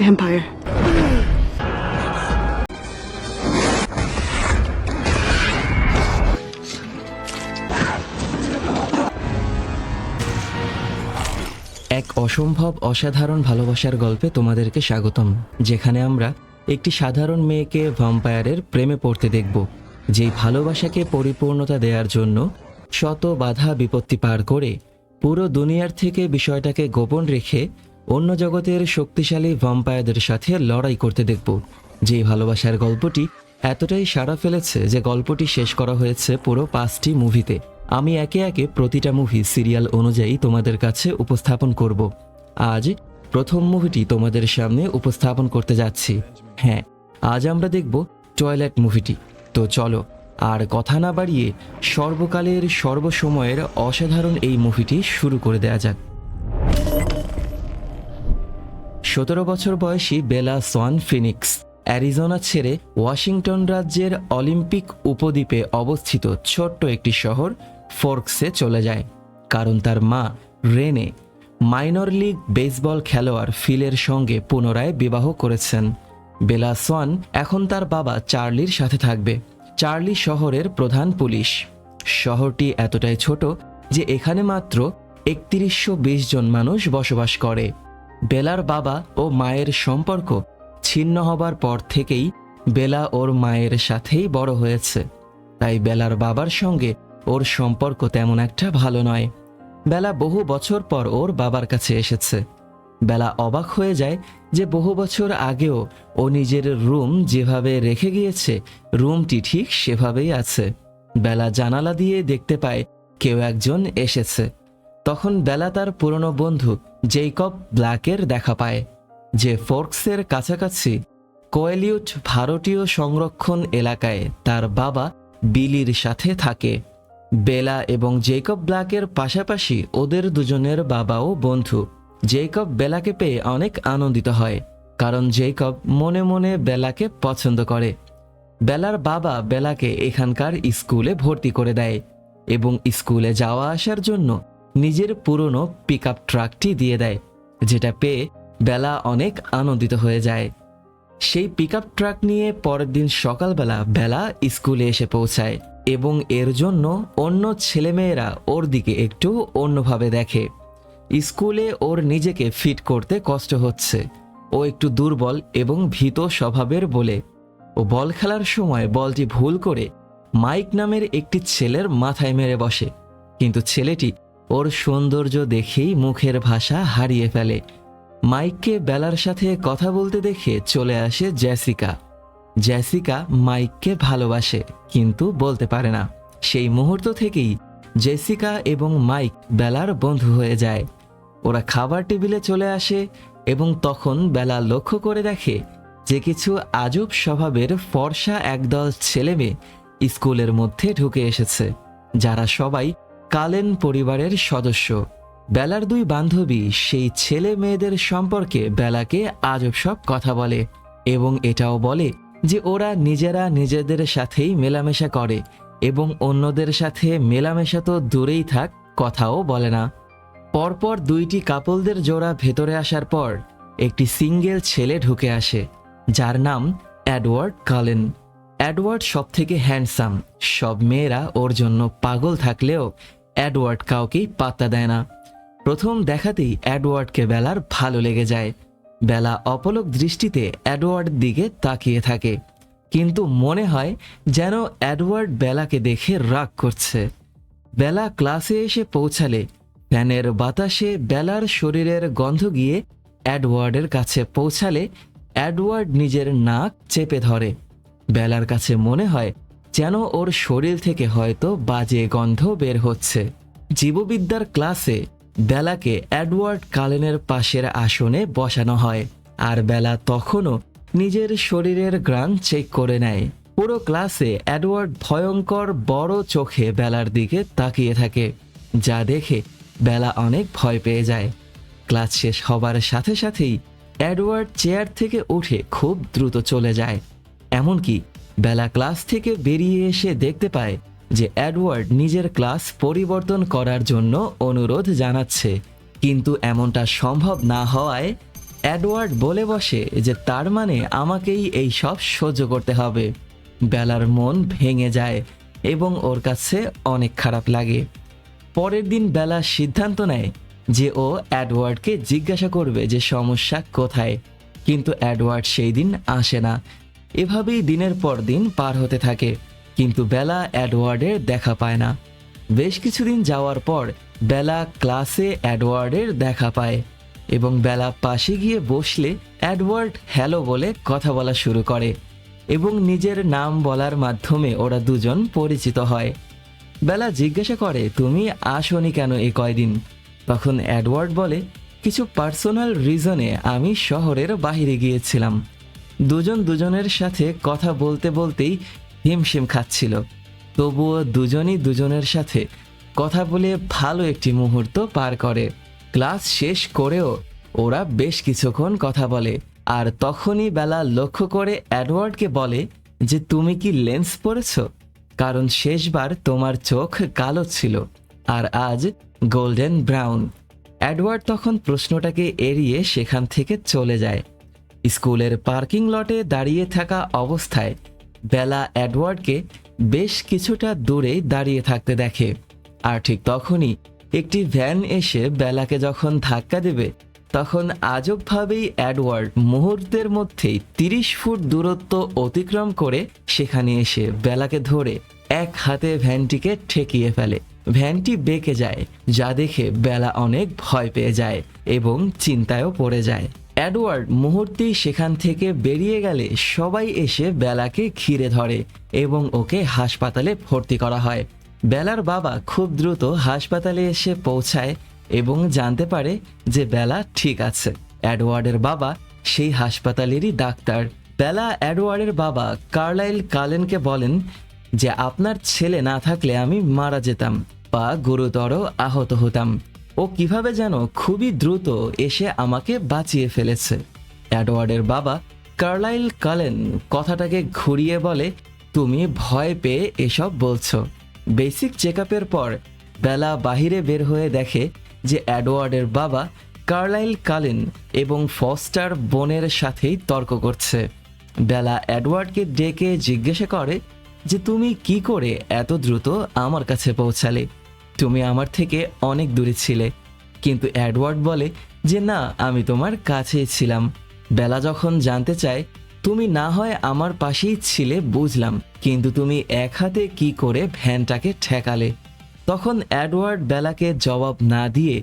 vampire. এক অসম্ভব অসাধারণ ভালোবাসার গল্পে তোমাদেরকে স্বাগতম, যেখানে আমরা একটি সাধারণ মেয়েকে ভাম্পায়ারের প্রেমে পড়তে দেখব, যেই ভালোবাসাকে পরিপূর্ণতা দেওয়ার জন্য শত বাধা বিপত্তি পার করে পুরো দুনিয়ার থেকে বিষয়টাকে গোপন রেখে অন্য জগতের শক্তিশালী ভাম্পায়ারদের সাথে লড়াই করতে দেখব। যেই ভালোবাসার গল্পটি এতটাই সাড়া ফেলেছে যে গল্পটি শেষ করা হয়েছে পুরো পাঁচটি মুভিতে। আমি একে একে প্রতিটা মুভি সিরিয়াল অনুযায়ী তোমাদের কাছে উপস্থাপন করব। আজ প্রথম মুভিটি তোমাদের সামনে উপস্থাপন করতে যাচ্ছি। হ্যাঁ আজ আমরা দেখব টয়লেট মুভিটি। তো চলো, আর কথা না বাড়িয়ে সর্বকালের সর্বসময়ের অসাধারণ এই মুভিটি শুরু করে দেয়া যাক। সতেরো বছর বয়সী বেলা সোয়ান ফিনিক্স, অ্যারিজোনা ছেড়ে ওয়াশিংটন রাজ্যের অলিম্পিক উপদ্বীপে অবস্থিত ছোট্ট একটি শহর ফোর্কসে চলে যায়, কারণ তার মা রেনে মাইনর লিগ বেসবল খেলোয়াড় ফিলের সঙ্গে পুনরায় বিবাহ করেছেন। বেলা সোয়ান এখন তার বাবা চার্লির সাথে থাকবে, চার্লি শহরের প্রধান পুলিশ। শহরটি এতটাই ছোট যে এখানে মাত্র একত্রিশশো জন মানুষ বসবাস করে। বেলার বাবা ও মায়ের সম্পর্ক ছিন্ন হবার পর থেকেই বেলা ওর মায়ের সাথেই বড় হয়েছে। তাই বেলার বাবার সঙ্গে ওর সম্পর্ক তেমন একটা ভালো নয়। বেলা বহু বছর পর ওর বাবার কাছে এসেছে। বেলা অবাক হয়ে যায় যে বহু বছর আগেও ও নিজের রুম যেভাবে রেখে গিয়েছে, রুমটি ঠিক সেভাবেই আছে। বেলা জানালা দিয়ে দেখতে পায় কেউ একজন এসেছে। তখন বেলা তার পুরনো বন্ধু জেইকব ব্ল্যাকের দেখা পায়, যে ফোর্কসের কাছাকাছি কোয়েলিউট ভারতীয় সংরক্ষণ এলাকায় তার বাবা বিলির সাথে থাকে। বেলা এবং জেকব ব্ল্যাকের পাশাপাশি ওদের দুজনের বাবাও বন্ধু। জেকব বেলাকে পেয়ে অনেক আনন্দিত হয়, কারণ জেকব মনে মনে বেলাকে পছন্দ করে। বেলার বাবা বেলাকে এখানকার স্কুলে ভর্তি করে দেয় এবং স্কুলে যাওয়া আসার জন্য নিজের পুরনো পিক ট্রাকটি দিয়ে দেয়, যেটা পেয়ে বেলা অনেক আনন্দিত হয়ে যায়। সেই পিক ট্রাক নিয়ে পরের দিন সকালবেলা বেলা স্কুলে এসে পৌঁছায় এবং এর জন্য অন্য ছেলেমেয়েরা ওর দিকে একটু অন্যভাবে দেখে। স্কুলে ওর নিজেকে ফিট করতে কষ্ট হচ্ছে। ও একটু দুর্বল এবং ভীত স্বভাবের বলে। ও বল খেলার সময় বলটি ভুল করে মাইক নামের একটি ছেলের মাথায় মেরে বসে। কিন্তু ছেলেটি ওর সৌন্দর্য দেখেই মুখের ভাষা হারিয়ে ফেলে। মাইককে বেলার সাথে কথা বলতে দেখে চলে আসে জ্যাসিকা। জ্যাসিকা মাইককে ভালোবাসে, কিন্তু বলতে পারে না। সেই মুহূর্ত থেকেই জেসিকা এবং মাইক বেলার বন্ধু হয়ে যায়। ওরা খাবার টেবিলে চলে আসে এবং তখন বেলা লক্ষ্য করে দেখে যে কিছু আজব স্বভাবের ফর্সা একদল ছেলে মেয়ে স্কুলের মধ্যে ঢুকে এসেছে, যারা সবাই কালেন পরিবারের সদস্য। বেলার দুই বান্ধবী সেই ছেলে মেয়েদের সম্পর্কে বেলাকে আজব সব কথা বলে এবং এটাও বলে যে ওরা নিজেরা নিজেদের সাথেই মেলামেশা করে এবং অন্যদের সাথে মেলামেশা তো দূরেই থাক কথাও বলে না। পরপর দুইটি কাপলদের জোড়া ভেতরে আসার পর একটি সিঙ্গেল ছেলে ঢুকে আসে, যার নাম অ্যাডওয়ার্ড কালেন। অ্যাডওয়ার্ড সব থেকে হ্যান্ডসাম, সব মেয়েরা ওর জন্য পাগল থাকলেও অ্যাডওয়ার্ড কাউকেই পাত্তা দেয় না। প্রথম দেখাতেই অ্যাডওয়ার্ডকে বেলার ভালো লেগে যায়। বেলা অপলক দৃষ্টিতে অ্যাডওয়ার্ডের দিকে তাকিয়ে থাকে। কিন্তু মনে হয় যেন অ্যাডওয়ার্ড বেলাকে দেখে রাগ করছে। বেলা ক্লাসে এসে পৌঁছালে ফ্যানের বাতাসে বেলার শরীরের গন্ধ গিয়ে অ্যাডওয়ার্ডের কাছে পৌঁছালে অ্যাডওয়ার্ড নিজের নাক চেপে ধরে। বেলার কাছে মনে হয় যেন ওর শরীর থেকে হয়তো বাজে গন্ধ বের হচ্ছে। জীববিদ্যার ক্লাসে বেলাকে অ্যাডওয়ার্ড কালেনের পাশের আসনে বসানো হয় আর বেলা তখনও নিজের শরীরের গ্রান চেক করে নেয়। পুরো ক্লাসে অ্যাডওয়ার্ড ভয়ঙ্কর বড় চোখে বেলার দিকে তাকিয়ে থাকে, যা দেখে বেলা অনেক ভয় পেয়ে যায়। ক্লাস শেষ হবার সাথে সাথেই অ্যাডওয়ার্ড চেয়ার থেকে উঠে খুব দ্রুত চলে যায়। এমনকি বেলা ক্লাস থেকে বেরিয়ে এসে দেখতে পায় যে অ্যাডওয়ার্ড নিজের ক্লাস পরিবর্তন করার জন্য অনুরোধ জানাচ্ছে। কিন্তু এমনটা সম্ভব না হওয়ায় অ্যাডওয়ার্ড বলে বসে যে তার মানে আমাকেই এই সব সহ্য করতে হবে। বেলার মন ভেঙে যায় এবং ওর কাছে অনেক খারাপ লাগে। পরের দিন বেলা সিদ্ধান্ত নেয় যে ও অ্যাডওয়ার্ডকে জিজ্ঞাসা করবে যে সমস্যা কোথায়। কিন্তু অ্যাডওয়ার্ড সেই দিন আসে না। এভাবেই দিনের পর দিন পার হতে থাকে, কিন্তু বেলা অ্যাডওয়ার্ডের দেখা পায় না। বেশ কিছুদিন যাওয়ার পর বেলা ক্লাসে অ্যাডওয়ার্ডের দেখা পায় এবং বেলা পাশে গিয়ে বসলে অ্যাডওয়ার্ড হ্যালো বলে কথা বলা শুরু করে এবং নিজের নাম বলার মাধ্যমে ওরা দুজন পরিচিত হয়। বেলা জিজ্ঞাসা করে, তুমি আসনি কেন এই কয়দিন? তখন অ্যাডওয়ার্ড বলে, কিছু পার্সোনাল রিজনে আমি শহরের বাইরে গিয়েছিলাম। দুজন দুজনের সাথে কথা বলতে বলতেই হিমশিম খাচ্ছিল। তবুও দুজনই দুজনের সাথে কথা বলে ভালো একটি মুহূর্ত পার করে। ক্লাস শেষ করেও ওরা বেশ কিছুক্ষণ কথা বলে আর তখনই বেলা লক্ষ্য করে অ্যাডওয়ার্ডকে বলে যে, তুমি কি লেন্স পরেছো? কারণ শেষবার তোমার চোখ কালো ছিল আর আজ গোল্ডেন ব্রাউন। অ্যাডওয়ার্ড তখন প্রশ্নটাকে এড়িয়ে সেখান থেকে চলে যায়। স্কুলের পার্কিং লটে দাঁড়িয়ে থাকা অবস্থায় বেলা অ্যাডওয়ার্ডকে বেশ কিছুটা দূরে দাঁড়িয়ে থাকতে দেখে। আর ঠিক তখনই একটি ভ্যান এসে বেলাকে যখন ধাক্কা দেবে, তখন আজবভাবেই অ্যাডওয়ার্ড মুহূর্তের মধ্যেই তিরিশ ফুট দূরত্ব অতিক্রম করে সেখানে এসে বেলাকে ধরে এক হাতে ভ্যানটিকে ঠেকিয়ে ফেলে। ভ্যানটি বেঁকে যায়, যা দেখে বেলা অনেক ভয় পেয়ে যায় এবং চিন্তায়ও পড়ে যায়। অ্যাডওয়ার্ড মুহূর্তেই সেখান থেকে বেরিয়ে গেলে সবাই এসে বেলাকে ঘিরে ধরে এবং ওকে হাসপাতালে ভর্তি করা হয়। বেলার বাবা খুব দ্রুত হাসপাতালে এসে পৌঁছায় এবং জানতে পারে যে বেলা ঠিক আছে। অ্যাডওয়ার্ডের বাবা সেই হাসপাতালেরই ডাক্তার। বেলা অ্যাডওয়ার্ডের বাবা কার্লাইল কালেনকে বলেন যে, আপনার ছেলে না থাকলে আমি মারা যেতাম বা গুরুতর আহত হতাম। ও কীভাবে যেন খুবই দ্রুত এসে আমাকে বাঁচিয়ে ফেলেছে। অ্যাডওয়ার্ডের বাবা কার্লাইল কালেন কথাটাকে ঘুরিয়ে বলে, তুমি ভয় পেয়ে এসব বলছো। বেসিক চেক পর বেলা বাহিরে বের হয়ে দেখে যে অ্যাডওয়ার্ডের বাবা কার্লাইল কালিন এবং ফস্টার বোনের সাথেই তর্ক করছে। বেলা অ্যাডওয়ার্ডকে ডেকে জিজ্ঞাসা করে যে, তুমি কি করে এত দ্রুত আমার কাছে পৌঁছালে? তুমি আমার থেকে অনেক দূরে ছিলে। কিন্তু অ্যাডওয়ার্ড বলে যে, না, আমি তোমার কাছেই ছিলাম। বেলা যখন জানতে চায়, তুমি না হয় আমার পাশেই ছিলে বুঝলাম, কিন্তু তুমি এক হাতে কি করে ভ্যানটাকে ঠেকালে? তখন অ্যাডওয়ার্ড বেলাকে জবাব না দিয়ে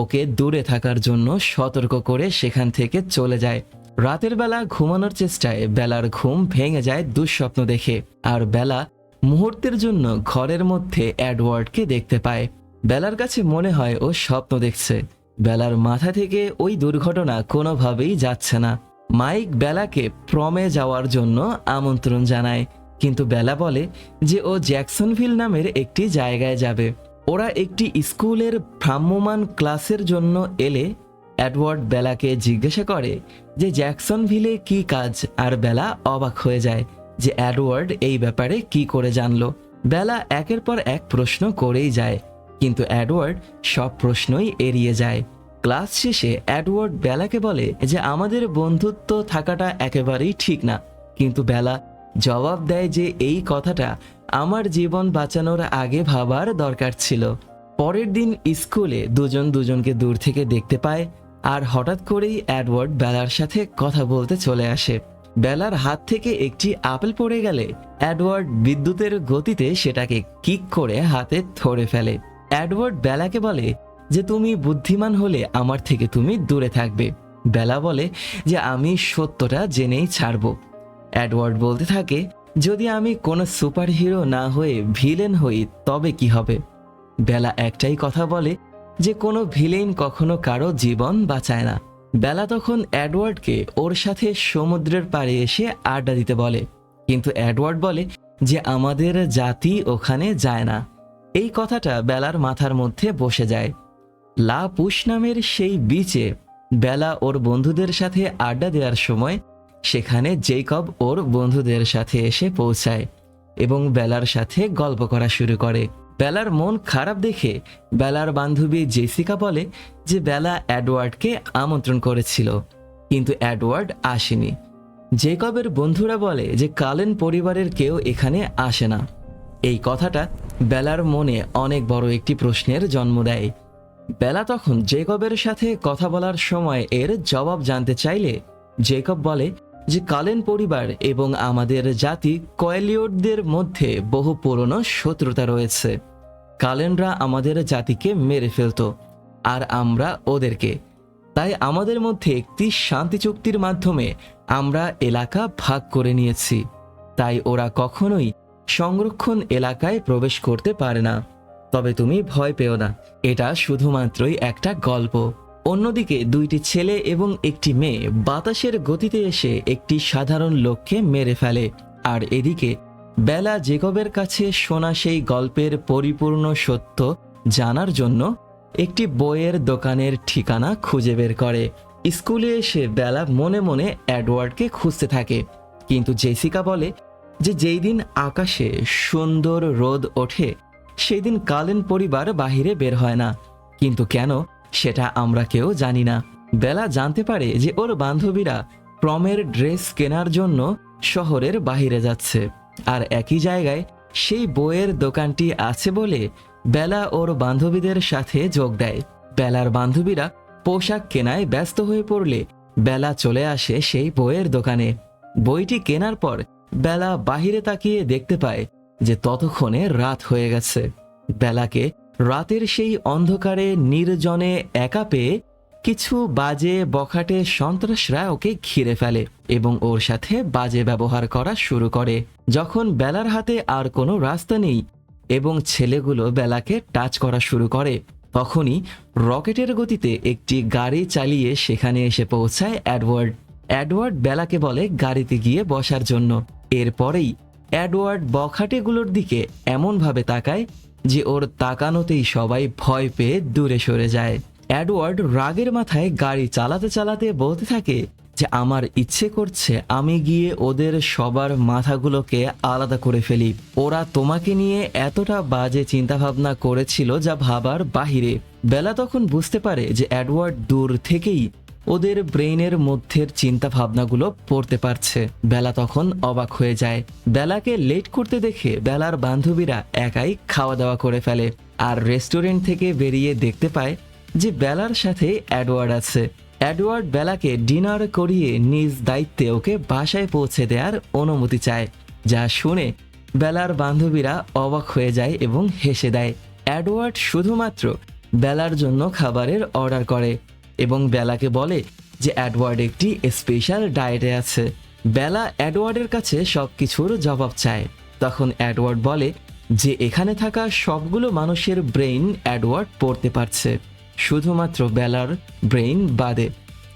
ওকে দূরে থাকার জন্য সতর্ক করে সেখান থেকে চলে যায়। রাতের বেলা ঘুমানোর চেষ্টায় বেলার ঘুম ভেঙে যায় দুঃস্বপ্ন দেখে, আর বেলা মুহূর্তের জন্য ঘরের মধ্যে অ্যাডওয়ার্ডকে দেখতে পায়। বেলার কাছে মনে হয় ও স্বপ্ন দেখছে। বেলার মাথা থেকে ওই দুর্ঘটনা কোনোভাবেই যাচ্ছে না। মাইক বেলাকে প্রমে যাওয়ার জন্য আমন্ত্রণ জানায়। কিন্তু বেলা বলে যে ও জ্যাকসনভিল নামের একটি জায়গায় যাবে। ওরা একটি স্কুলের ভ্রাম্যমান ক্লাসের জন্য এলে অ্যাডওয়ার্ড বেলাকে জিজ্ঞাসা করে যে জ্যাকসনভিলে কি কাজ? আর বেলা অবাক হয়ে যায়। যে অ্যাডওয়ার্ড এই ব্যাপারে কি করে জানলো? বেলা একের পর এক প্রশ্ন করেই যায়, কিন্তু অ্যাডওয়ার্ড সব প্রশ্নই এড়িয়ে যায়। ক্লাস শেষে অ্যাডওয়ার্ড বেলাকে বলে যে, আমাদের বন্ধুত্ব থাকাটা একেবারেই ঠিক না। কিন্তু বেলা জবাব দেয় যে, এই কথাটা আমার জীবন বাঁচানোর আগে ভাবার দরকার ছিল। পরের দিন স্কুলে দুজন দুজনকে দূর থেকে দেখতে পায়, আর হঠাৎ করেই অ্যাডওয়ার্ড বেলার সাথে কথা বলতে চলে আসে। বেলার হাত থেকে একটি আপেল পড়ে গেলে অ্যাডওয়ার্ড বিদ্যুতের গতিতে সেটাকে কিক করে হাতে ধরে ফেলে। অ্যাডওয়ার্ড বেলাকে বলে যে, তুমি বুদ্ধিমান হলে আমার থেকে তুমি দূরে থাকবে। বেলা বলে যে, আমি সত্যটা জেনেই ছাড়বো। অ্যাডওয়ার্ড বলতে থাকে, যদি আমি কোনো সুপার হিরো না হয়ে ভিলেন হই, তবে কি হবে? বেলা একটাই কথা বলে যে, কোনো ভিলেন কখনো কারও জীবন বাঁচায় না। বেলা তখন অ্যাডওয়ার্ডকে ওর সাথে সমুদ্রের পাড়ে এসে আড্ডা দিতে বলে। কিন্তু অ্যাডওয়ার্ড বলে যে আমাদের জাতি ওখানে যায় না। এই কথাটা বেলার মাথার মধ্যে বসে যায়। লা পুশ নামের সেই বিচে বেলা ওর বন্ধুদের সাথে আড্ডা দেওয়ার সময় সেখানে জেকব ওর বন্ধুদের সাথে এসে পৌঁছায় এবং বেলার সাথে গল্প করা শুরু করে। বেলার মন খারাপ দেখে বেলার বান্ধবী জেসিকা বলে যে বেলা অ্যাডওয়ার্ডকে আমন্ত্রণ করেছিল, কিন্তু অ্যাডওয়ার্ড আসেনি। জেকবের বন্ধুরা বলে যে কালেন পরিবারের কেউ এখানে আসে না। এই কথাটা বেলার মনে অনেক বড় একটি প্রশ্নের জন্ম দেয়। বেলা তখন জেকবের সাথে কথা বলার সময় এর জবাব জানতে চাইলে জেকব বলে যে কালেন পরিবার এবং আমাদের জাতি কয়েলিওটদের মধ্যে বহু পুরনো শত্রুতা রয়েছে। কালেনরা আমাদের জাতিকে মেরে ফেলতো, আর আমরা ওদেরকে। তাই আমাদের মধ্যে একটি শান্তি চুক্তির মাধ্যমে আমরা এলাকা ভাগ করে নিয়েছি। তাই ওরা কখনোই সংরক্ষণ এলাকায় প্রবেশ করতে পারে না। তবে তুমি ভয় পেও না, এটা শুধুমাত্রই একটা গল্প। অন্যদিকে দুইটি ছেলে এবং একটি মেয়ে বাতাসের গতিতে এসে একটি সাধারণ লোককে মেরে ফেলে, আর এদিকে বেলা জেকবের কাছে শোনা সেই গল্পের পরিপূর্ণ সত্য জানার জন্য একটি বইয়ের দোকানের ঠিকানা খুঁজে বের করে। স্কুলে এসে বেলা মনে মনে অ্যাডওয়ার্ডকে খুঁজতে থাকে। কিন্তু জেসিকা বলে যে যেই দিন আকাশে সুন্দর রোদ ওঠে, সেই দিন কালেন পরিবার বাহিরে বের হয় না। কিন্তু কেন সেটা আমরা কেউ জানি না। বেলা জানতে পারে যে ওর বান্ধবীরা প্রমের ড্রেস কেনার জন্য শহরের বাহিরে যাচ্ছে। আর একই জায়গায় সেই বইয়ের দোকানটি আছে বলে বেলা ওর বান্ধবীদের সাথে যোগ দেয়। বেলার বান্ধবীরা পোশাক কেনায় ব্যস্ত হয়ে পড়লে বেলা চলে আসে সেই বইয়ের দোকানে। বইটি কেনার পর বেলা বাহিরে তাকিয়ে দেখতে পায় যে ততক্ষণে রাত হয়ে গেছে। বেলাকে রাতের সেই অন্ধকারে নির্জনে একা পেয়ে কিছু বাজে বখাটে সন্ত্রাসরা ওকে ঘিরে ফেলে এবং ওর সাথে বাজে ব্যবহার করা শুরু করে। যখন বেলার হাতে আর কোনো রাস্তা নেই এবং ছেলেগুলো বেলাকে টাচ করা শুরু করে, তখনই রকেটের গতিতে একটি গাড়ি চালিয়ে সেখানে এসে পৌঁছায় অ্যাডওয়ার্ড অ্যাডওয়ার্ড বেলাকে বলে গাড়িতে গিয়ে বসার জন্য। এরপরেই অ্যাডওয়ার্ড বখাটেগুলোর দিকে এমনভাবে তাকায় যে ওর তাকানোতেই সবাই ভয় পেয়ে দূরে সরে যায়। অ্যাডওয়ার্ড রাগের মাথায় গাড়ি চালাতে চালাতে বলতে থাকে যে, আমার ইচ্ছে করছে আমি গিয়ে ওদের সবার মাথাগুলোকে আলাদা করে ফেলি। ওরা তোমাকে নিয়ে এতটা বাজে চিন্তাভাবনা করেছিল যা ভাবার বাহিরে। বেলা তখন বুঝতে পারে যে অ্যাডওয়ার্ড দূর থেকেই ওদের ব্রেইনের মধ্যের চিন্তা ভাবনাগুলো পড়তে পারছে। বেলা তখন অবাক হয়ে যায়। বেলাকে লেট করতে দেখে বেলার বান্ধবীরা একাই খাওয়া দাওয়া করে ফেলে আর রেস্টুরেন্ট থেকে বেরিয়ে দেখতে পায় যে বেলার সাথে অ্যাডওয়ার্ড আছে। অ্যাডওয়ার্ড বেলাকে ডিনার করিয়ে নিজ দায়িত্বে ওকে বাসায় পৌঁছে দেওয়ার অনুমতি চায়, যা শুনে বেলার বান্ধবীরা অবাক হয়ে যায় এবং হেসে দেয়। অ্যাডওয়ার্ড শুধুমাত্র বেলার জন্য খাবারের অর্ডার করে এবং বেলাকে বলে যে অ্যাডওয়ার্ড একটি স্পেশাল ডায়েটে আছে। বেলা অ্যাডওয়ার্ডের কাছে সব কিছুর জবাব চায়। তখন অ্যাডওয়ার্ড বলে যে এখানে থাকা সবগুলো মানুষের ব্রেইন অ্যাডওয়ার্ড পড়তে পারছে। শুধুমাত্র বেলার ব্রেইন বাদে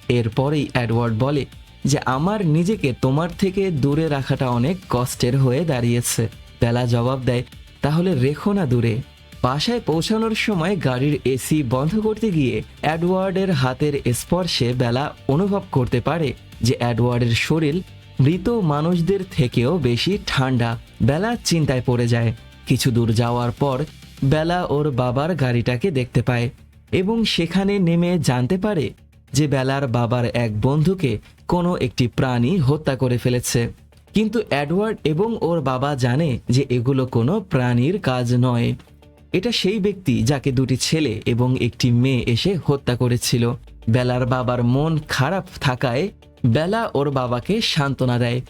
এরপরেই অ্যাডওয়ার্ড বলে যে আমার নিজেকে তোমার থেকে দূরে রাখাটা অনেক কষ্টের হয়ে দাঁড়িয়েছে। বেলা জবাব দেয়, তাহলে রেখো না দূরে। বাসায় পৌঁছানোর সময় গাড়ির এসি বন্ধ করতে গিয়ে অ্যাডওয়ার্ডের হাতের স্পর্শে বেলা অনুভব করতে পারে যে অ্যাডওয়ার্ডের শরীর মৃত মানুষদের থেকেও বেশি ঠান্ডা। বেলা চিন্তায় পড়ে যায়। কিছু দূর যাওয়ার পর বেলা ওর বাবার গাড়িটাকে দেখতে পায়। এবং সেখানে নেমে জানতে পারে যে বেলার বাবার এক বন্ধুকে কোনো একটি প্রাণী হত্যা করে ফেলেছে। কিন্তু অ্যাডওয়ার্ড এবং ওর বাবা জানে যে এগুলো কোনো প্রাণীর কাজ নয়। এটা সেই ব্যক্তি যাকে দুটি ছেলে এবং একটি মেয়ে এসে হত্যা করেছিল। বেলার বাবার মন খারাপ থাকায় বেলা ওর বাবাকে সান্ত্বনা দেয়।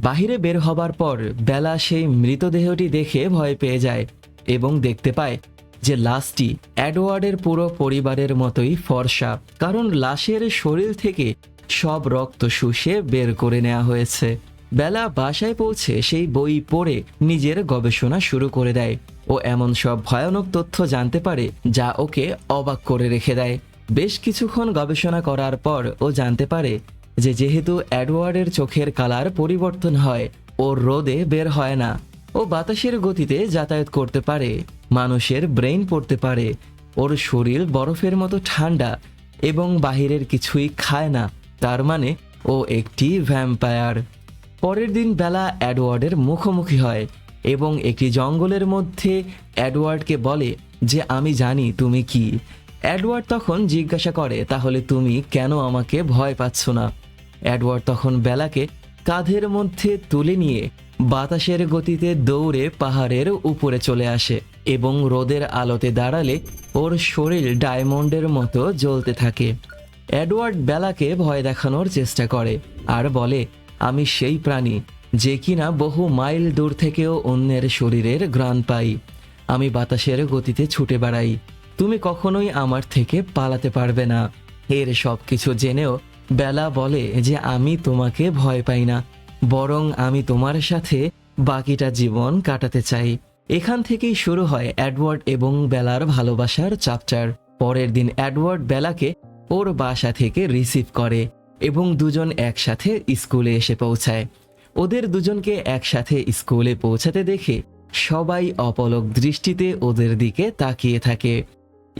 বাহিরে বের হবার পর বেলা সেই মৃতদেহটি দেখে ভয় পেয়ে যায় এবং দেখতে পায় যে লাশটি অ্যাডওয়ার্ডের পুরো পরিবারের মতোই ফর্সা, কারণ লাশের শরীর থেকে সব রক্ত শুষে বের করে নেওয়া হয়েছে। বেলা বাসায় পৌঁছে সেই বই পড়ে নিজের গবেষণা শুরু করে দেয় ও এমন সব ভয়ানক তথ্য জানতে পারে যা ওকে অবাক করে রেখে দেয়। বেশ কিছুক্ষণ গবেষণা করার পর ও জানতে পারে যে যেহেতু অ্যাডওয়ার্ডের চোখের কালার পরিবর্তন হয় ও রোদে বের হয় না। ও বাতাসের গতিতে যাতায়াত করতে পারে, মানুষের ব্রেইন পড়তে পারে, ওর শরীর বরফের মতো ঠান্ডা এবং বাহিরের কিছুই খায় না, তার মানে ও একটি ভ্যাম্পায়ার। পরের দিন বেলা অ্যাডওয়ার্ডের মুখোমুখি হয় এবং একটি জঙ্গলের মধ্যে অ্যাডওয়ার্ডকে বলে যে, আমি জানি তুমি কি। অ্যাডওয়ার্ড তখন জিজ্ঞাসা করে, তাহলে তুমি কেন আমাকে ভয় পাচ্ছ না? অ্যাডওয়ার্ড তখন বেলাকে কাঁধের মধ্যে তুলে নিয়ে বাতাসের গতিতে দৌড়ে পাহাড়ের উপরে চলে আসে এবং রোদের আলোতে দাঁড়ালে ওর শরীর ডায়মন্ডের মতো জ্বলতে থাকে। এডওয়ার্ড বেলাকে ভয় দেখানোর চেষ্টা করে আর বলে, আমি সেই প্রাণী যে কিনা বহু মাইল দূর থেকেও অন্যের শরীরের গ্রাণ পাই। আমি বাতাসের গতিতে ছুটে বেড়াই। তুমি কখনোই আমার থেকে পালাতে পারবে না। এর সব কিছু জেনেও বেলা বলে যে, আমি তোমাকে ভয় পাই না। বরং আমি তোমার সাথে বাকিটা জীবন কাটাতে চাই। এখান থেকেই শুরু হয় অ্যাডওয়ার্ড এবং বেলার ভালোবাসার চাপচার পরের দিন অ্যাডওয়ার্ড বেলাকে ওর বাসা থেকে রিসিভ করে এবং দুজন একসাথে স্কুলে এসে পৌঁছায়। ওদের দুজনকে একসাথে স্কুলে পৌঁছাতে দেখে সবাই অপলক দৃষ্টিতে ওদের দিকে তাকিয়ে থাকে।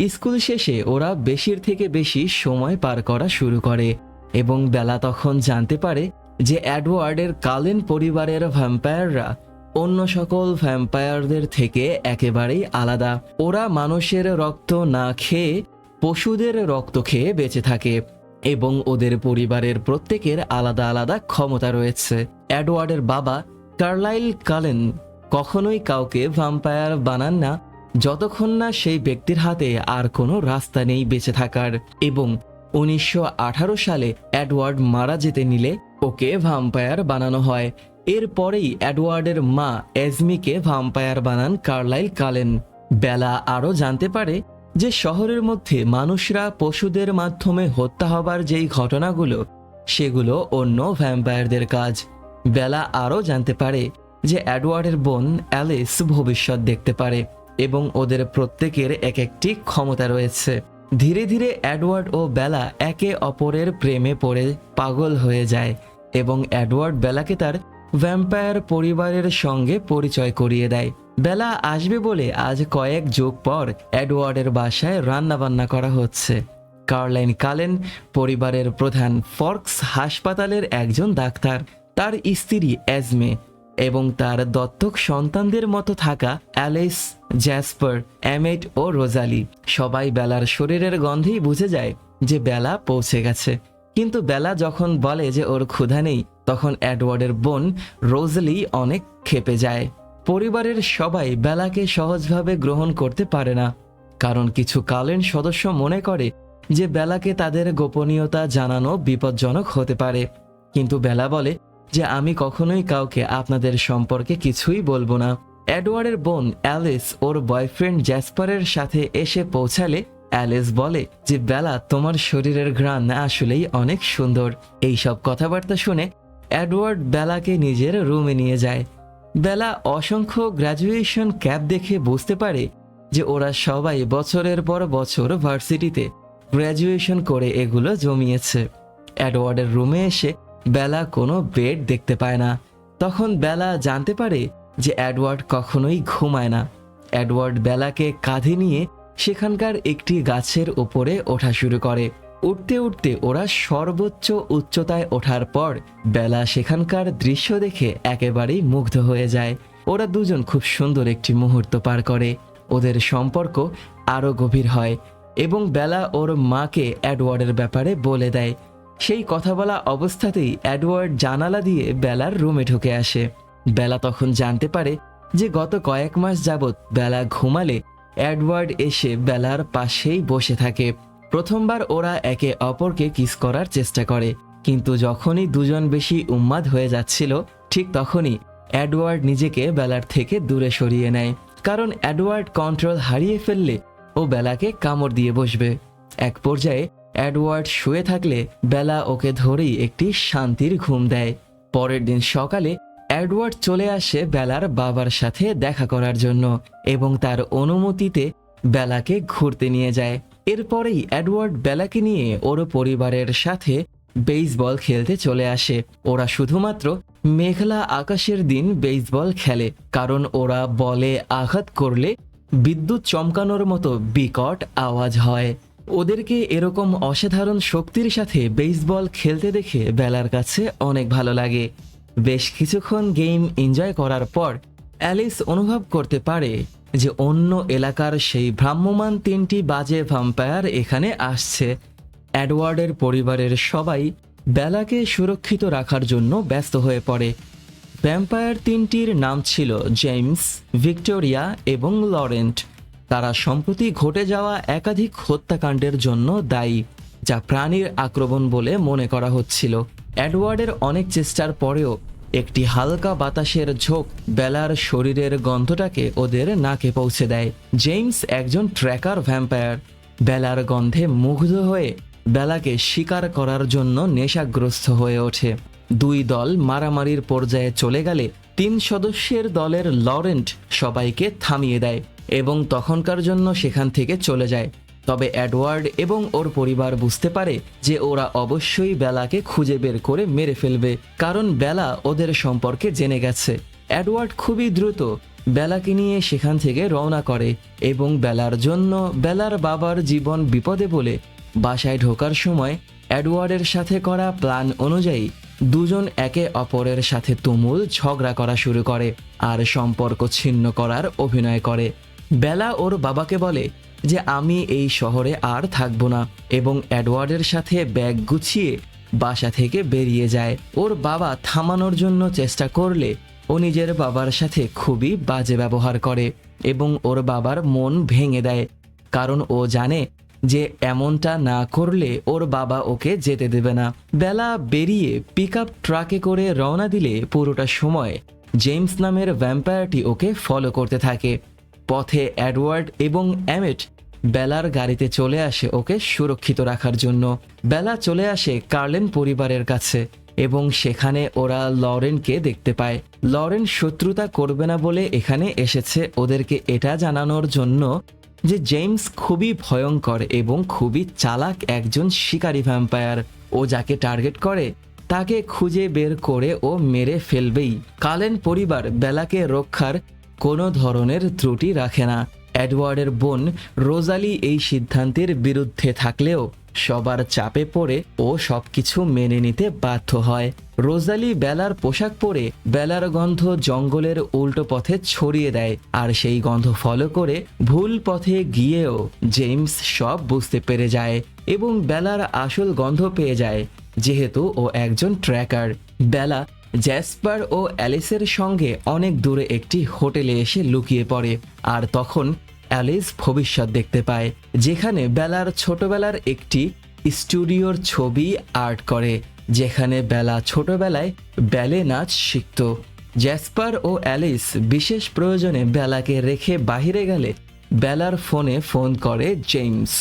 স্কুল শেষে ওরা বেশির থেকে বেশি সময় পার করা শুরু করে এবং বেলা তখন জানতে পারে যে অ্যাডওয়ার্ডের কালেন পরিবারের ভ্যাম্পায়াররা অন্য সকল ভ্যাম্পায়ারদের থেকে একেবারেই আলাদা। ওরা মানুষের রক্ত না খেয়ে পশুদের রক্ত খেয়ে বেঁচে থাকে এবং ওদের পরিবারের প্রত্যেকের আলাদা আলাদা ক্ষমতা রয়েছে। অ্যাডওয়ার্ডের বাবা কার্লাইল কালেন কখনোই কাউকে ভ্যাম্পায়ার বানান না, যতক্ষণ না সেই ব্যক্তির হাতে আর কোনো রাস্তা নেই বেঁচে থাকার। এবং উনিশশো আঠারো সালে অ্যাডওয়ার্ড মারা যেতে নিলে ওকে ভ্যাম্পায়ার বানানো হয়। এরপরেই অ্যাডওয়ার্ডের মা এজমিকে ভ্যাম্পায়ার বানান কার্লাইল কালেন। বেলা আরও জানতে পারে যে শহরের মধ্যে মানুষরা পশুদের মাধ্যমে হত্যা হবার যেই ঘটনাগুলো, সেগুলো অন্য ভ্যাম্পায়ারদের কাজ। বেলা আরও জানতে পারে যে অ্যাডওয়ার্ডের বোন অ্যালিস ভবিষ্যৎ দেখতে পারে এবং ওদের প্রত্যেকের এক একটি ক্ষমতা রয়েছে। ধীরে ধীরে অ্যাডওয়ার্ড ও বেলা একে অপরের প্রেমে পড়ে পাগল হয়ে যায়। এবং অ্যাডওয়ার্ড বেলাকে তার ভ্যাম্পায়ার পরিবারের সঙ্গে পরিচয় করিয়ে দেয়। বেলা আসবে বলে আজ কয়েক যুগ পর অ্যাডওয়ার্ডের বাসায় রান্নাবান্না করা হচ্ছে। কার্লাইন কালেন পরিবারের প্রধান ফর্কস হাসপাতালের একজন ডাক্তার। তার স্ত্রী অ্যাজমে এবং তার দত্তক সন্তানদের মতো থাকা অ্যালেস, জ্যাসপার, অ্যামেট ও রোজালি। সবাই বেলার শরীরের গন্ধেই বুঝে যায় যে বেলা পৌঁছে গেছে। কিন্তু বেলা যখন বলে যে ওর ক্ষুধা নেই, তখন অ্যাডওয়ার্ডের বোন রোজলি অনেক ক্ষেপে যায়। পরিবারের সবাই বেলাকে সহজভাবে গ্রহণ করতে পারে না। কারণ কিছু কালেন সদস্য মনে করে যে বেলাকে তাদের গোপনীয়তা জানানো বিপজ্জনক হতে পারে। কিন্তু বেলা বলে যে, আমি কখনোই কাউকে আপনাদের সম্পর্কে কিছুই বলব না। এডওয়ার্ডের বোন অ্যালিস ওর বয়ফ্রেন্ড জ্যাসপারের সাথে এসে পৌঁছালে অ্যালিস বলে যে, বেলা, তোমার শরীরের ঘ্রাণ আসলেই অনেক সুন্দর। এই সব কথাবার্তা শুনে অ্যাডওয়ার্ড বেলাকে নিজের রুমে নিয়ে যায়। বেলা অসংখ্য গ্র্যাজুয়েশন ক্যাপ দেখে বুঝতে পারে যে, ওরা সবাই বছরের পর বছর ভার্সিটিতে গ্র্যাজুয়েশন করে এগুলো জমিয়েছে। অ্যাডওয়ার্ডের রুমে এসে বেলা কোনো বেড দেখতে পায় না। তখন বেলা জানতে পারে যে অ্যাডওয়ার্ড কখনোই ঘুমায় না। অ্যাডওয়ার্ড বেলাকে কাঁধে নিয়ে সেখানকার একটি গাছের ওপরে ওঠা শুরু করে। উঠতে উঠতে ওরা সর্বোচ্চ উচ্চতায় ওঠার পর বেলা সেখানকার দৃশ্য দেখে একেবারেই মুগ্ধ হয়ে যায়। ওরা দুজন খুব সুন্দর একটি মুহূর্ত পার করে। ওদের সম্পর্ক আরও গভীর হয় এবং বেলা ওর মাকে অ্যাডওয়ার্ডের ব্যাপারে বলে দেয়। সেই কথা বলা অবস্থাতেই অ্যাডওয়ার্ড জানালা দিয়ে বেলার রুমে ঢুকে আসে। বেলা তখন জানতে পারে যে গত কয়েক মাস যাবৎ বেলা ঘুমালে অ্যাডওয়ার্ড এসে বেলার পাশেই বসে থাকে। প্রথমবার ওরা একে অপরকে কিস করার চেষ্টা করে, কিন্তু যখনই দুজন বেশি উন্মাদ হয়ে যাচ্ছিল, ঠিক তখনই অ্যাডওয়ার্ড নিজেকে বেলার থেকে দূরে সরিয়ে নেয়, কারণ অ্যাডওয়ার্ড কন্ট্রোল হারিয়ে ফেললে ও বেলাকে কামড় দিয়ে বসবে। এক পর্যায়ে অ্যাডওয়ার্ড শুয়ে থাকলে বেলা ওকে ধরেই একটি শান্তির ঘুম দেয়। পরের দিন সকালে অ্যাডওয়ার্ড চলে আসে বেলার বাবার সাথে দেখা করার জন্য এবং তার অনুমতিতে বেলাকে ঘুরতে নিয়ে যায়। এরপরেই অ্যাডওয়ার্ড বেলাকে নিয়ে ওর পরিবারের সাথে বেসবল খেলতে চলে আসে। ওরা শুধুমাত্র মেঘলা আকাশের দিন বেসবল খেলে, কারণ ওরা বলে আঘাত করলে বিদ্যুৎ চমকানোর মতো বিকট আওয়াজ হয়। ওদেরকে এরকম অসাধারণ শক্তির সাথে বেসবল খেলতে দেখে বেলার কাছে অনেক ভালো লাগে। বেশ কিছুক্ষণ গেম এনজয় করার পর অ্যালিস অনুভব করতে পারে যে অন্য এলাকার সেই ভ্রাম্যমান তিনটি বাজে ভ্যাম্পায়ার এখানে আসছে। অ্যাডওয়ার্ডের পরিবারের সবাই বেলাকে সুরক্ষিত রাখার জন্য ব্যস্ত হয়ে পড়ে। ভ্যাম্পায়ার তিনটির নাম ছিল জেমস ভিক্টোরিয়া এবং লরেন্ট তারা সম্প্রতি ঘটে যাওয়া একাধিক হত্যাকাণ্ডের জন্য দায়ী, যা প্রাণীর আক্রমণ বলে মনে করা হচ্ছিল। অ্যাডওয়ার্ডের অনেক চেষ্টার পরেও একটি হালকা বাতাসের ঝোঁক বেলার শরীরের গন্ধটাকে ওদের নাকে পৌঁছে দেয়। জেমস একজন ট্র্যাকার ভ্যাম্পায়ার। বেলার গন্ধে মুগ্ধ হয়ে বেলাকে শিকার করার জন্য নেশাগ্রস্ত হয়ে ওঠে। দুই দল মারামারির পর্যায়ে চলে গেলে তিন সদস্যের দলের লরেন্ট সবাইকে থামিয়ে দেয় এবং তখনকার জন্য সেখান থেকে চলে যায়। তবে অ্যাডওয়ার্ড এবং ওর পরিবার বুঝতে পারে যে ওরা অবশ্যই বেলাকে খুঁজে বের করে মেরে ফেলবে, কারণ বেলা ওদের সম্পর্কে জেনে গেছে। অ্যাডওয়ার্ড খুবই দ্রুত বেলাকে নিয়ে সেখান থেকে রওনা করে এবং বেলার জন্য বেলার বাবার জীবন বিপদে বলে বাসায় ঢোকার সময় অ্যাডওয়ার্ডের সাথে করা প্ল্যান অনুযায়ী দুজন একে অপরের সাথে তুমুল ঝগড়া করা শুরু করে আর সম্পর্ক ছিন্ন করার অভিনয় করে। বেলা ওর বাবাকে বলে যে আমি এই শহরে আর থাকব না এবং অ্যাডওয়ার্ডের সাথে ব্যাগ গুছিয়ে বাসা থেকে বেরিয়ে যায়। ওর বাবা থামানোর জন্য চেষ্টা করলে ও নিজের বাবার সাথে খুবই বাজে ব্যবহার করে এবং ওর বাবার মন ভেঙে দেয়। কারণ ও জানে যে এমনটা না করলে ওর বাবা ওকে যেতে দেবে না। বেলা বেরিয়ে পিক ট্রাকে করে রওনা দিলে পুরোটা সময় জেমস নামের ভ্যাম্পায়ারটি ওকে ফলো করতে থাকে। পথে অ্যাডওয়ার্ড এবং অ্যামেট বেলার গাড়িতে চলে আসে ওকে সুরক্ষিত রাখার জন্য। বেলা চলে আসে কার্লেন পরিবারের কাছে এবং সেখানে ওরা লরেনকে দেখতে পায়। লরেন শত্রুতা করবে না বলে এখানে এসেছে ওদেরকে এটা জানানোর জন্য যে জেমস খুবই ভয়ঙ্কর এবং খুবই চালাক একজন শিকারী ভ্যাম্পায়ার। ও যাকে টার্গেট করে তাকে খুঁজে বের করে ও মেরে ফেলবেই। কালেন পরিবার বেলাকে রক্ষার কোনো ধরনের ত্রুটি রাখে না। অ্যাডওয়ার্ডের বোন রোজালি এই সিদ্ধান্তের বিরুদ্ধে থাকলেও সবার চাপে পড়ে ও সবকিছু মেনে নিতে বাধ্য হয়। রোজালি বেলার পোশাক পরে বেলার গন্ধ জঙ্গলের উল্টো পথে ছড়িয়ে দেয় আর সেই গন্ধ ফলো করে ভুল পথে গিয়েও জেমস সব বুঝতে পেরে যায় এবং বেলার আসল গন্ধ পেয়ে যায়, যেহেতু ও একজন ট্র্যাকার। বেলা জ্যাসপার ও অ্যালিসের সঙ্গে অনেক দূরে একটি হোটেলে এসে লুকিয়ে পড়ে, আর তখন অ্যালিস ভবিষ্যৎ দেখতে পায়, যেখানে বেলার ছোটবেলার একটি স্টুডিওর ছবি আর্ট করে, যেখানে বেলা ছোটবেলায় ব্যালে নাচ শিখত। জ্যাসপার ও অ্যালিস বিশেষ প্রয়োজনে বেলাকে রেখে বাহিরে গেলে বেলার ফোনে ফোন করে জেমস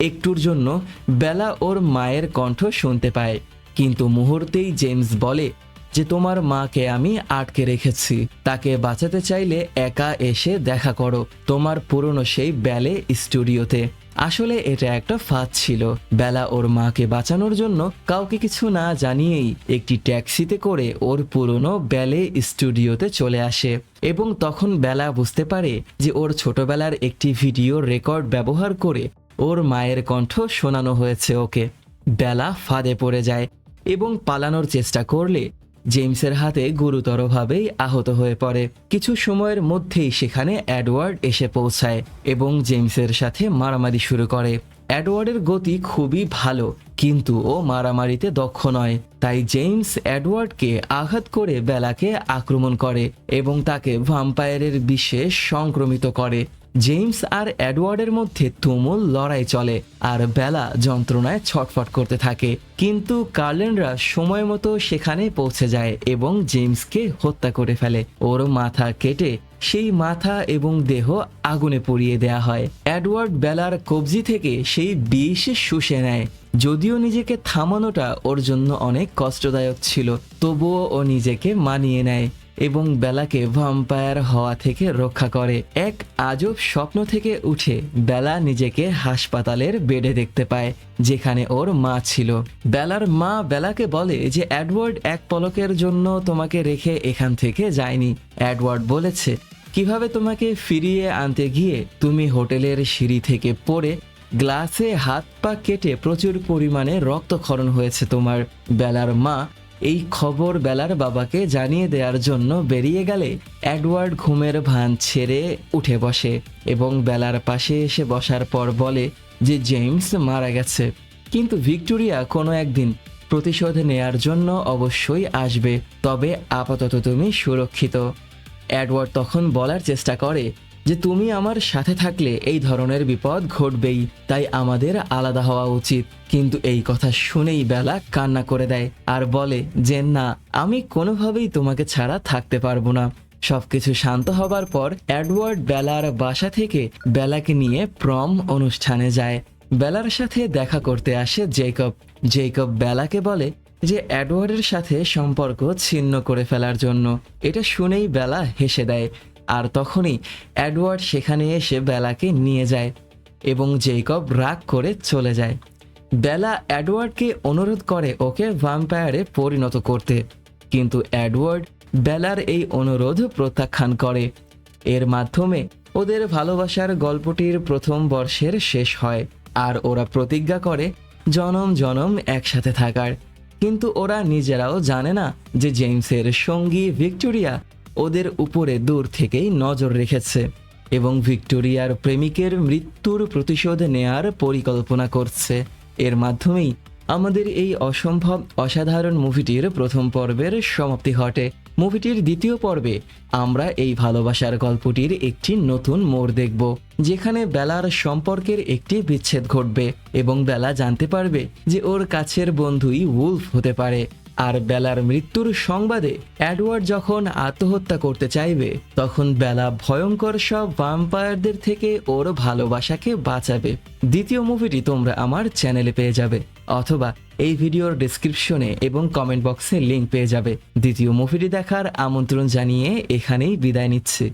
একটুর জন্য বেলা ওর মায়ের কণ্ঠ শুনতে পায়, কিন্তু মুহূর্তেই জেমস বলে যে তোমার মাকে আমি আটকে রেখেছি। তাকে বাঁচাতে চাইলে একা এসে দেখা করো। তোমার পুরনো সেই ব্যালে স্টুডিওতে। আসলে এটা একটা ফাঁদ ছিল। বেলা ওর মাকে বাঁচানোর জন্য কাউকে কিছু না জানিয়েই একটি ট্যাক্সিতে করে ওর পুরনো ব্যালে স্টুডিওতে চলে আসে। এবং তখন বেলা বুঝতে পারে যে ওর ছোটবেলার একটি ভিডিও রেকর্ড ব্যবহার করে ওর মায়ের কণ্ঠ শোনানো হয়েছে ওকে। বেলা ফাঁদে পড়ে যায় এবং পালানোর চেষ্টা করলে জেমসের হাতে গুরুতরভাবেই আহত হয়ে পড়ে। কিছু সময়ের মধ্যেই সেখানে অ্যাডওয়ার্ড এসে পৌঁছায় এবং জেমসের সাথে মারামারি শুরু করে। অ্যাডওয়ার্ডের গতি খুবই ভালো, কিন্তু ও মারামারিতে দক্ষ নয়। তাই জেমস অ্যাডওয়ার্ডকে আঘাত করে বেলাকে আক্রমণ করে এবং তাকে ভাম্পায়ারের বিশেষ সংক্রমিত করে। জেমস আর অ্যাডওয়ার্ডের মধ্যে তুমুল লড়াই চলে আর বেলা যন্ত্রণায় ছটফট করতে থাকে। কিন্তু কার্লেনরা সময় মতো সেখানে পৌঁছে যায় এবং জেমসকে হত্যা করে ফেলে। ওর মাথা কেটে সেই মাথা এবং দেহ আগুনে পুড়িয়ে দেয়া হয়। অ্যাডওয়ার্ড বেলার কবজি থেকে সেই বিষ শুষে নেয়। যদিও নিজেকে থামানোটা ওর জন্য অনেক কষ্টদায়ক ছিল, তবুও ও নিজেকে মানিয়ে নেয়। এবং বেলাকে ভাম্পায়ার হওয়া থেকে রক্ষা করে। এক আজব স্বপ্ন থেকে উঠে বেলা নিজেকে হাসপাতালের বেডে দেখতে পায়, যেখানে ওর মা ছিল। বেলার মা বেলাকে বলে যে অ্যাডওয়ার্ড এক পলকের জন্য তোমাকে রেখে এখান থেকে যায়নি। অ্যাডওয়ার্ড বলেছে, কীভাবে তোমাকে ফিরিয়ে আনতে গিয়ে তুমি হোটেলের সিঁড়ি থেকে পড়ে, গ্লাসে হাত পা কেটে প্রচুর পরিমাণে রক্তক্ষরণ হয়েছে তোমার। বেলার মা এই খবর বেলার বাবাকে জানিয়ে দেওয়ার জন্য বেরিয়ে গেলে অ্যাডওয়ার্ড ঘুমের ভান ছেড়ে উঠে বসে এবং বেলার পাশে এসে বসার পর বলে যে জেমস মারা গেছে। কিন্তু ভিক্টোরিয়া কোনো একদিন প্রতিশোধ নেয়ার জন্য অবশ্যই আসবে, তবে আপাতত তুমি সুরক্ষিত। অ্যাডওয়ার্ড তখন বলার চেষ্টা করে যে তুমি আমার সাথে থাকলে এই ধরনের বিপদ ঘটবেই, তাই আমাদের আলাদা হওয়া উচিত। কিন্তু এই কথা শুনেই বেলা কান্না করে দেয় আর বলে যে, না, আমি কোনোভাবেই তোমাকে ছাড়া থাকতে পারব না। সবকিছু শান্ত হবার পর অ্যাডওয়ার্ড বেলার বাসা থেকে বেলাকে নিয়ে প্রম অনুষ্ঠানে যায়। বেলার সাথে দেখা করতে আসে জেকব। জেকব বেলাকে বলে যে অ্যাডওয়ার্ডের সাথে সম্পর্ক ছিন্ন করে ফেলার জন্য। এটা শুনেই বেলা হেসে দেয়। আর তখনই অ্যাডওয়ার্ড সেখানে এসে বেলাকে নিয়ে যায় এবং জেকব রাগ করে চলে যায়। বেলা অ্যাডওয়ার্ডকে অনুরোধ করে ওকে ভ্যাম্পায়ারে পরিণত করতে। কিন্তু অ্যাডওয়ার্ড বেলার এই অনুরোধ প্রত্যাখ্যান করে। এর মাধ্যমে ওদের ভালোবাসার গল্পটির প্রথম বর্ষের শেষ হয় আর ওরা প্রতিজ্ঞা করে জনম জনম একসাথে থাকার। কিন্তু ওরা নিজেরাও জানে না যে জেমসের সঙ্গী ভিক্টোরিয়া ওদের উপরে দূর থেকেই নজর রেখেছে এবং ভিক্টোরিয়ার প্রেমিকের মৃত্যুর প্রতিশোধ নেয়ার পরিকল্পনা করছে। এর মাধ্যমেই আমাদের এই অসম্ভব অসাধারণ মুভিটির প্রথম পর্বের সমাপ্তি ঘটে। মুভিটির দ্বিতীয় পর্বে আমরা এই ভালোবাসার গল্পটির একটি নতুন মোড় দেখব, যেখানে বেলার সম্পর্কের একটি বিচ্ছেদ ঘটবে এবং বেলা জানতে পারবে যে ওর কাছের বন্ধুই উলফ হতে পারে। আর বেলার মৃত্যুর সংবাদে অ্যাডওয়ার্ড যখন আত্মহত্যা করতে চাইবে, তখন বেলা ভয়ঙ্কর সব ভাম্পায়ারদের থেকে ওর ভালোবাসাকে বাঁচাবে। দ্বিতীয় মুভিটি তোমরা আমার চ্যানেলে পেয়ে যাবে, অথবা এই ভিডিওর ডেসক্রিপশনে এবং কমেন্ট বক্সে লিংক পেয়ে যাবে। দ্বিতীয় মুভিটি দেখার আমন্ত্রণ জানিয়ে এখানেই বিদায় নিচ্ছি।